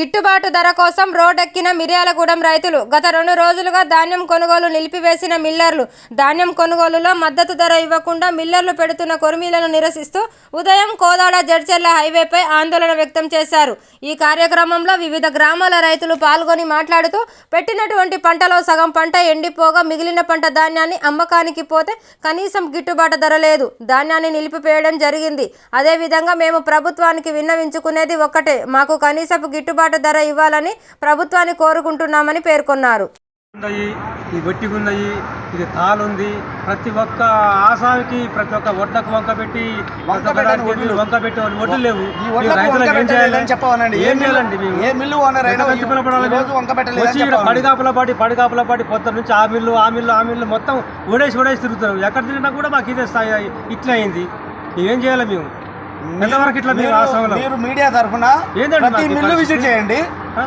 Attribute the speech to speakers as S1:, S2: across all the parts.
S1: గిట్టుబాటు ధర కోసం రోడ్డెక్కిన మిర్యాలగూడెం రైతులు గత రెండు రోజులుగా ధాన్యం కొనుగోలు నిలిపివేసిన మిల్లర్లు. ధాన్యం కొనుగోలులో మద్దతు ధర ఇవ్వకుండా మిల్లర్లు పెడుతున్న కొరిమీలను నిరసిస్తూ ఉదయం కోదాడ జడ్చెర్ల హైవేపై ఆందోళన వ్యక్తం చేశారు. ఈ కార్యక్రమంలో వివిధ గ్రామాల రైతులు పాల్గొని మాట్లాడుతూ పెట్టినటువంటి పంటలో సగం పంట ఎండిపోగా మిగిలిన పంట ధాన్యాన్ని అమ్మకానికి పోతే కనీసం గిట్టుబాటు ధర లేదు. ధాన్యాన్ని నిలిపివేయడం జరిగింది. అదేవిధంగా మేము ప్రభుత్వానికి విన్నవించుకునేది ఒక్కటే. మాకు కనీసపు గిట్టుబాటు ధర ఇవ్వాలని ప్రభుత్వాన్ని కోరుకుంటున్నామని పేర్కొన్నారు.
S2: ఉన్నాయి ఈ ఇది తాలుంది. ప్రతి ఒక్క ఆసామికి ప్రతి ఒక్క వడ్లకు వంక పెట్టి
S3: వంక
S2: పెట్టి వడ్లు లేవు. ఏం చేయాలండి. పడిగాపుల పాటి పడిగాపుల పాటి పొద్దున్న నుంచి ఆ మిల్లు ఆ మిల్లు ఆ మిల్లు మొత్తం ఓడేసి ఓడేసి తిరుగుతున్నాం ఎక్కడ తిరిగినా కూడా మాకు ఇదే స్థాయి ఇట్లా అయింది. ఏం చేయాలి మేము? ఎంతవరకు ఇట్లా
S3: మీరు- మీడియా తరఫున
S2: ఏందండి
S3: ప్రతి
S2: మాకు ఈ
S3: మిల్లు
S2: పరిస్థితి?
S3: విజిట్ చేయండి?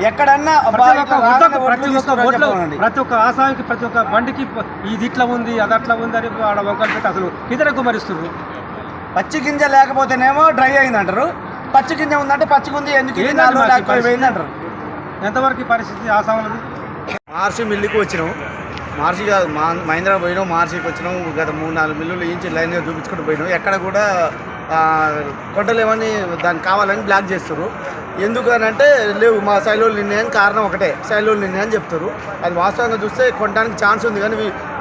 S3: ఎక్కడన్నా అబ్బా,
S2: ప్రతి ఒక్క
S3: ఇట్లా రాగానే
S2: ప్రతి ఒక్క
S3: తీసుకురా చెప్పమనండి.
S2: ప్రతి ఒక్క ఆసానికి ప్రతి ఒక్క బండికి ప- ఇది ఇట్లా ఉంది అది అట్లా ఉంది అని ఆడ వంకలు పెట్టి అసలు ఇతర కుమరిస్తున్నారు
S3: పచ్చి గింజ లేకపోతేనేమో డ్రై అయింది అంటారు పచ్చి గింజ ఉందంటే పచ్చి ఉంది ఎందుకు ఇది
S2: ఏందండి
S3: నాలుగు
S2: మాకు ఈ
S3: లేకపోయి
S2: పరిస్థితి?
S3: పోయింది అంటారు
S2: ఎంతవరకు ఈ పరిస్థితి ఆసాములది
S4: మార్చి మిల్లుకి వచ్చినాం. మార్చి కాదు మా మహేంద్ర పోయినాం మార్చికి వచ్చినాం. గత మూడు నాలుగు మిల్లులు ఇంచి లైన్గా చూపించుకుంటూ పోయినాం. ఎక్కడ కూడా కొట్టలేమని దానికి కావాలని బ్లాక్ చేస్తారు ఎందుకనంటే లేవు మా శైలోలు నిన్నాయని కారణం ఒకటే శైలోలు నిన్నాయని చెప్తారు అది వాస్తవంగా చూస్తే కొనడానికి ఛాన్స్ ఉంది కానీ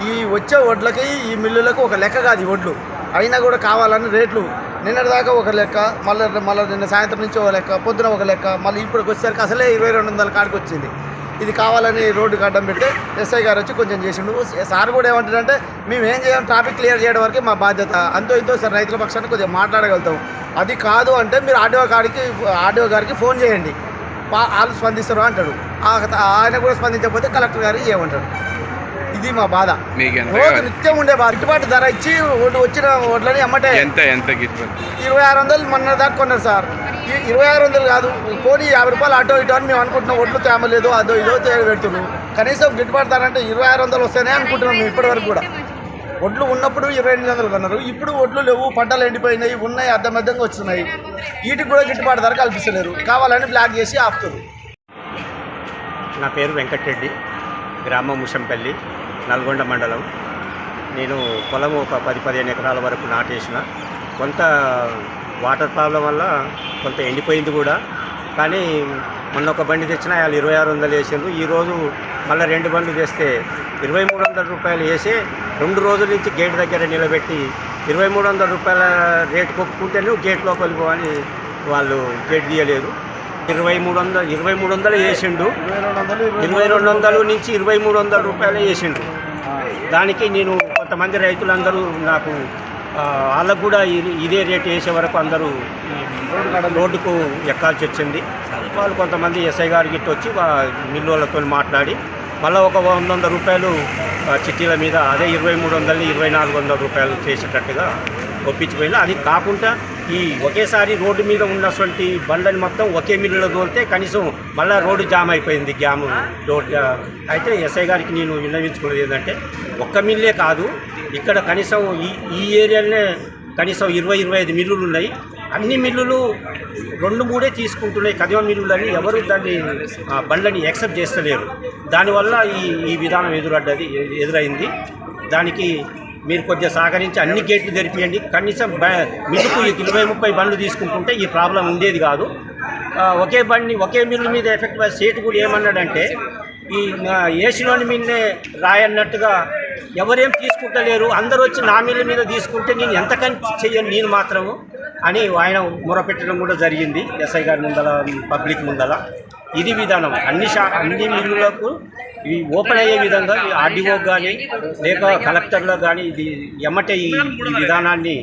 S4: ఈ వచ్చే వడ్లకి ఈ మిల్లులకు ఒక లెక్క కాదు ఈ వడ్లు. అయినా కూడా కావాలని రేట్లు. నిన్నటిదాకా ఒక లెక్క మళ్ళీ మళ్ళీ నిన్న సాయంత్రం నుంచి ఒక లెక్క పొద్దున ఒక లెక్క మళ్ళీ ఇప్పటికి వచ్చేసరికి అసలే ఇరవై రెండు వందల కాడికి వచ్చింది. ఇది కావాలని రోడ్డుకి అడ్డం పెడితే ఎస్ఐ గారు వచ్చి కొంచెం చేసిండు. సార్ కూడా ఏమంటారంటే మేము ఏం చేయం ట్రాఫిక్ క్లియర్ చేయడం వరకే మా బాధ్యత. అంతో ఇంతో సార్ రైతుల పక్షాన్ని కొద్దిగా మాట్లాడగలుగుతాం. అది కాదు అంటే మీరు ఆర్డీఓ గారికి ఆర్డీఓ గారికి ఫోన్ చేయండి. వాళ్ళు స్పందిస్తారు అంటాడు. ఆ- ఆయన కూడా స్పందించకపోతే కలెక్టర్ గారికి ఏమంటాడు ఇది మా బాధ. రోజు? నిత్యం ఉండే బాధ గిట్టుబాటు ధర ఇచ్చి వచ్చిన వడ్లని అమ్మటే.
S5: ఎంత ఎంత గిట్టుబాటు?
S4: ఇరవై ఆరు వందలు మొన్న దాకా కొన్నారు సార్. ఇరవై ఆరు వందలు కాదు పోనీ యాభై రూపాయలు అటో ఇటో అని మేము అనుకుంటున్నాం. ఒట్లు తేమలేదు అదో ఇదో పెడుతున్నాం కనీసం గిట్టుబాటు ధర ఇరవై ఆరు వందలు వస్తేనే అనుకుంటున్నాం మేము ఇప్పటివరకు కూడా. ఒడ్లు ఉన్నప్పుడు ఇరవై ఎనిమిది వందలు కొన్నారు. ఇప్పుడు ఒడ్లు లేవు పంటలు ఎండిపోయినాయి ఉన్నాయి అర్థమర్థంగా వస్తున్నాయి వీటికి కూడా గిట్టుబాటు ధర కల్పిస్తలేరు. కావాలని బ్లాక్ చేసి ఆపుతారు
S6: నా పేరు వెంకటరెడ్డి గ్రామం ముషంపల్లి నల్గొండ మండలం. నేను పొలం ఒక పది పదిహేను ఎకరాల వరకు నాటేసిన. కొంత వాటర్ ప్రాబ్లం వల్ల కొంత ఎండిపోయింది కూడా. కానీ మొన్న ఒక బండి తెచ్చినా వాళ్ళు ఇరవై ఆరు వందలు వేసారు ఈరోజు మళ్ళీ రెండు బండ్లు తెస్తే ఇరవై మూడు వందల రూపాయలు వేసి రెండు రోజుల నుంచి గేట్ దగ్గర నిలబెట్టి ఇరవై మూడు వందల రూపాయల రేటు కొట్టుకుంటే నువ్వు గేట్ లోపలికి పోవాలి వాళ్ళు గేట్ తీయలేదు. ఇరవై మూడు వందలు ఇరవై మూడు వందలు వేసిండు. ఇరవై రెండు వందలు నుంచి ఇరవై మూడు వందల రూపాయలు వేసిండు. దానికి నేను కొంతమంది రైతులందరూ నాకు వాళ్ళకు కూడా ఇదే రేటు వేసే వరకు అందరూ ఈ రోడ్డుకు ఎక్కాల్సి వచ్చింది. వాళ్ళు కొంతమంది ఎస్ఐ గారి గిట్ట వచ్చి మిల్లు వాళ్ళతో మాట్లాడి మళ్ళీ ఒక వంద వంద రూపాయలు చిట్టీల మీద అదే ఇరవై మూడు వందలని ఇరవై నాలుగు వందల రూపాయలు చేసేటట్టుగా ఒప్పించిపోయింది అది కాకుండా ఈ ఒకేసారి రోడ్డు మీద ఉన్నటువంటి బండ్లని మొత్తం ఒకే మిల్లులో తోలితే కనీసం మళ్ళీ రోడ్డు జామ్ అయిపోయింది గ్యామ్ రోడ్ అయితే ఎస్ఐ గారికి నేను విన్నవించుకున్నది ఏంటంటే ఒక్క మిల్లే కాదు ఇక్కడ కనీసం ఈ ఈ ఏరియాలోనే కనీసం ఇరవై ఇరవై ఐదు మిల్లులు ఉన్నాయి. అన్ని మిల్లులు రెండు మూడే తీసుకుంటున్నాయి కదిమ మిల్లులు అని ఎవరు దాన్ని బండ్లని యాక్సెప్ట్ చేస్తలేరు. దానివల్ల ఈ ఈ విధానం ఎదురడ్డది ఎదురైంది. దానికి మీరు కొద్దిగా సహకరించి అన్ని గేట్లు తెరిపియండి. కనీసం మిల్లుకు ఈ ఇరవై ముప్పై బండ్లు తీసుకుంటుంటే ఈ ప్రాబ్లం ఉండేది కాదు. ఒకే బండి ఒకే మిల్లు మీద ఎఫెక్ట్ సేటు కూడా ఏమన్నాడంటే ఈ ఏసీలోని మిల్లే రాయన్నట్టుగా ఎవరేం తీసుకుంటలేరు అందరూ వచ్చి నా మీద తీసుకుంటే నేను ఎంతకని చెయ్యను నేను మాత్రము అని ఆయన మొరపెట్టడం కూడా జరిగింది ఎస్ఐ గారి ముందల పబ్లిక్ ముందల. ఇది విధానం. అన్ని షా అన్ని మిల్లులకు ఇవి ఓపెన్ అయ్యే విధంగా ఆర్డీఓ కానీ లేక కలెక్టర్లో కానీ ఇది ఎమ్మటే ఈ విధానాన్ని